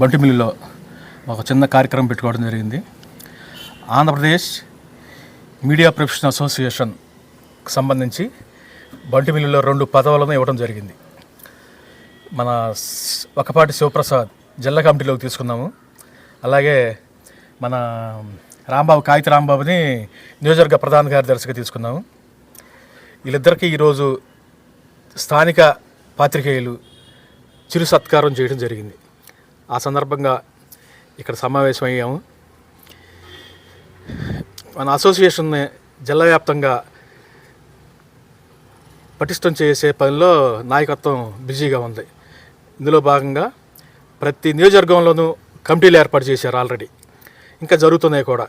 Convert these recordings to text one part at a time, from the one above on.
బంటిమిల్లిలో ఒక చిన్న కార్యక్రమం పెట్టుకోవడం జరిగింది. ఆంధ్రప్రదేశ్ మీడియా ప్రొఫెషనల్ అసోసియేషన్కి సంబంధించి బంటిమిల్లిలో రెండు పదవులను ఇవ్వడం జరిగింది. మన ఒకపాటి శివప్రసాద్ జిల్లా కమిటీలోకి తీసుకున్నాము. అలాగే మన రాంబాబు కాగిత రాంబాబుని నియోజకవర్గ ప్రధాన కార్యదర్శిగా తీసుకున్నాము. వీళ్ళిద్దరికీ ఈరోజు స్థానిక పాత్రికేయులు చిరు సత్కారం చేయడం జరిగింది. ఆ సందర్భంగా ఇక్కడ సమావేశమయ్యాము. మన అసోసియేషన్ని జిల్లా వ్యాప్తంగా పటిష్టం చేసే పనిలో నాయకత్వం బిజీగా ఉంది. ఇందులో భాగంగా ప్రతి నియోజకవర్గంలోనూ కమిటీలు ఏర్పాటు చేశారు ఆల్రెడీ. ఇంకా జరుగుతున్నాయి కూడా.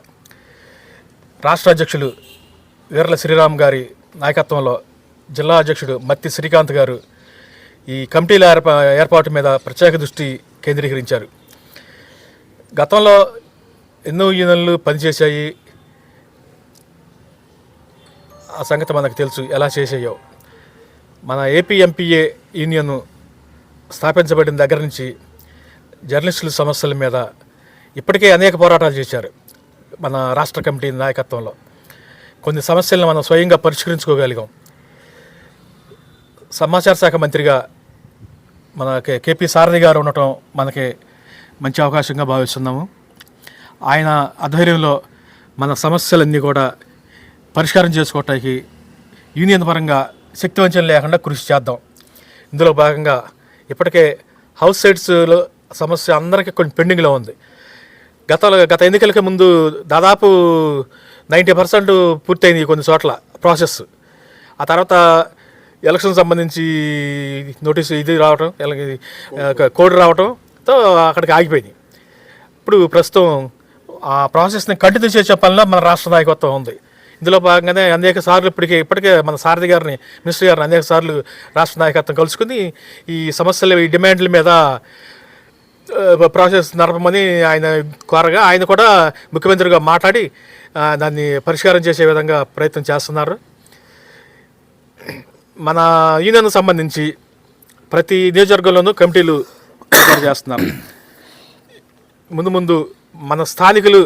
రాష్ట్ర అధ్యక్షులు వీర్ల శ్రీరామ్ గారి నాయకత్వంలో జిల్లా అధ్యక్షుడు మత్తి శ్రీకాంత్ గారు ఈ కమిటీల ఏర్పా ఏర్పాటు మీద ప్రత్యేక దృష్టి కేంద్రీకరించారు. గతంలో ఎన్నో యూనియన్లు పనిచేశాయి. ఆ సంగతి మనకు తెలుసు ఎలా చేసాయో మన ఏపీ ఎంపీఏ యూనియన్ స్థాపించబడిన దగ్గర నుంచి జర్నలిస్టుల సమస్యల మీద ఇప్పటికే అనేక పోరాటాలు చేశారు మన రాష్ట్ర కమిటీ నాయకత్వంలో. కొన్ని సమస్యలను మనం స్వయంగా పరిష్కరించుకోగలిగాం. సమాచార శాఖ మంత్రిగా మన కేపీ సారథి గారు ఉండటం మనకి మంచి అవకాశంగా భావిస్తున్నాము. ఆయన ఆధ్వర్యంలో మన సమస్యలన్నీ కూడా పరిష్కారం చేసుకోవటానికి యూనియన్ పరంగా శక్తివంచన లేకుండా కృషి చేద్దాం. ఇందులో భాగంగా ఇప్పటికే హౌస్ సైడ్స్లో సమస్య అందరికీ కొంచెం పెండింగ్లో ఉంది. గత గత ఎన్నికలకి ముందు దాదాపు నైంటీ పర్సెంట్ పూర్తయింది కొన్ని చోట్ల ప్రాసెస్. ఆ తర్వాత ఎలక్షన్ సంబంధించి నోటీస్ ఇది రావటం కోడ్ రావటంతో అక్కడికి ఆగిపోయింది. ఇప్పుడు ప్రస్తుతం ఆ ప్రాసెస్ని కంటిన్యూ చేసే పనిలో మన రాష్ట్ర నాయకత్వం ఉంది. ఇందులో భాగంగానే అనేక సార్లు ఇప్పటికే ఇప్పటికే మన సారథి గారిని మినిస్టర్ గారిని అనేక సార్లు రాష్ట్ర నాయకత్వం కలుసుకుని ఈ సమస్యల ఈ డిమాండ్ల మీద ప్రాసెస్ నడపమని ఆయన కోరగా ఆయన కూడా ముఖ్యమంత్రిగా మాట్లాడి దాన్ని పరిష్కారం చేసే విధంగా ప్రయత్నం చేస్తున్నారు. మన యూనియన్ సంబంధించి ప్రతి నియోజకవర్గంలోనూ కమిటీలు ఏర్పాటు చేస్తున్నారు. ముందు ముందు మన స్థానికులు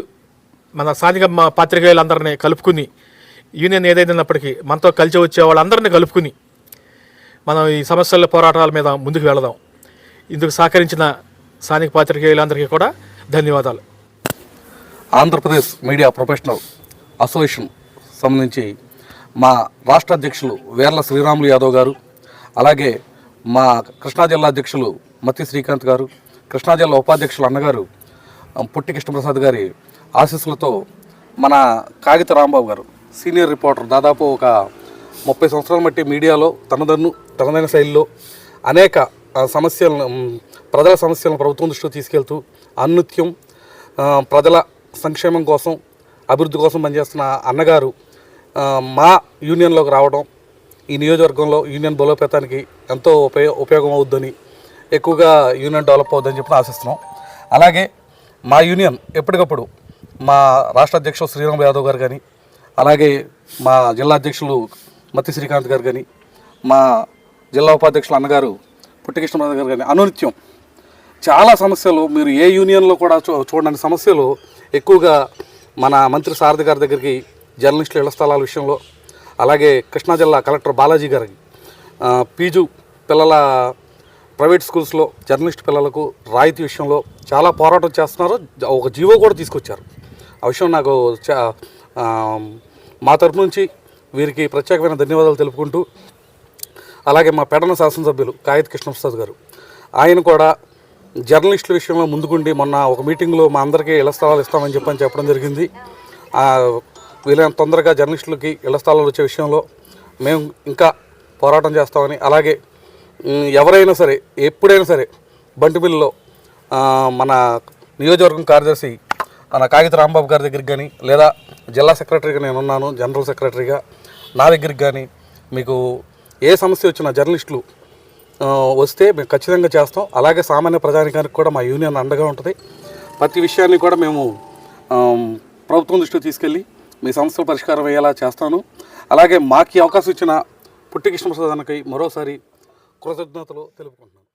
మన స్థానిక మా పాత్రికేయులందరినీ కలుపుకుని యూనియన్ ఏదైనప్పటికీ మనతో కలిసి వచ్చే వాళ్ళందరినీ కలుపుకుని మనం ఈ సమస్యల పోరాటాల మీద ముందుకు వెళదాం. ఇందుకు సహకరించిన స్థానిక పాత్రికేయులందరికీ కూడా ధన్యవాదాలు. ఆంధ్రప్రదేశ్ మీడియా ప్రొఫెషనల్ అసోసియేషన్ సంబంధించి మా రాష్ట్ర అధ్యక్షులు వేర్ల శ్రీరాములు యాదవ్ గారు అలాగే మా కృష్ణా జిల్లా అధ్యక్షులు మత్తి శ్రీకాంత్ గారు కృష్ణా జిల్లా ఉపాధ్యక్షులు అన్నగారు పుట్టి కృష్ణప్రసాద్ గారి ఆశీస్సులతో మన కాగిత రాంబాబు గారు సీనియర్ రిపోర్టర్ దాదాపు ఒక ముప్పై సంవత్సరాల మట్టి మీడియాలో తనదన్ను తనదైన శైలిలో అనేక సమస్యలను ప్రజల సమస్యలను ప్రభుత్వం దృష్టికి తీసుకెళ్తూ అన్నిత్యం ప్రజల సంక్షేమం కోసం అభివృద్ధి కోసం పనిచేస్తున్న అన్నగారు మా యూనియన్లోకి రావడం ఈ నియోజకవర్గంలో యూనియన్ బలోపేతానికి ఎంతో ఉపయోగ ఉపయోగం అవుద్దని ఎక్కువగా యూనియన్ డెవలప్ అవుద్దని చెప్పి ఆశిస్తున్నాం. అలాగే మా యూనియన్ ఎప్పటికప్పుడు మా రాష్ట్ర అధ్యక్షులు శ్రీరామ్ యాదవ్ గారు కానీ అలాగే మా జిల్లా అధ్యక్షులు మత్తి శ్రీకాంత్ గారు కానీ మా జిల్లా ఉపాధ్యక్షులు అన్నగారు పుట్టికృష్ణరాజు గారు కానీ అనునిత్యం చాలా సమస్యలు మీరు ఏ యూనియన్లో కూడా చూ చూడని సమస్యలు ఎక్కువగా మన మంత్రి సారథి గారి దగ్గరికి జర్నలిస్టుల ఇళ్ళ స్థలాల విషయంలో అలాగే కృష్ణా జిల్లా కలెక్టర్ బాలాజీ గారికి పీజు పిల్లల ప్రైవేట్ స్కూల్స్లో జర్నలిస్ట్ పిల్లలకు రాయితీ విషయంలో చాలా పోరాటం చేస్తున్నారు. ఒక జీవో కూడా తీసుకొచ్చారు. ఆ విషయం నాకు మా తరపు నుంచి వీరికి ప్రత్యేకమైన ధన్యవాదాలు తెలుపుకుంటూ అలాగే మా పెడన శాసనసభ్యులు కాగిత కృష్ణప్రసాద్ గారు ఆయన కూడా జర్నలిస్టుల విషయంలో ముందుకుండి మొన్న ఒక మీటింగ్లో మా అందరికీ ఇళ్ళ స్థలాలు ఇస్తామని చెప్పని చెప్పడం జరిగింది. వీలైనంత తొందరగా జర్నలిస్టులకి ఇళ్ళ స్థలాలు వచ్చే విషయంలో మేము ఇంకా పోరాటం చేస్తామని అలాగే ఎవరైనా సరే ఎప్పుడైనా సరే బంటిమిల్లిలో మన నియోజకవర్గం కార్యదర్శి మన కాగిత రాంబాబు గారి దగ్గరికి కానీ లేదా జిల్లా సెక్రటరీగా నేను ఉన్నాను జనరల్ సెక్రటరీగా నా దగ్గరికి కానీ మీకు ఏ సమస్య వచ్చినా జర్నలిస్టులు వస్తే మేము ఖచ్చితంగా చేస్తాం. అలాగే సామాన్య ప్రజానికానికి కూడా మా యూనియన్ అండగా ఉంటుంది. ప్రతి విషయాన్ని కూడా మేము ప్రభుత్వం దృష్టికి తీసుకెళ్ళి మీ సమస్యల పరిష్కారం అయ్యేలా చేస్తాను. అలాగే మాకు అవకాశం ఇచ్చిన పుట్టి కృష్ణప్రసాద్ అన్నకి మరోసారి కృతజ్ఞతలు తెలుపుకుంటున్నాను.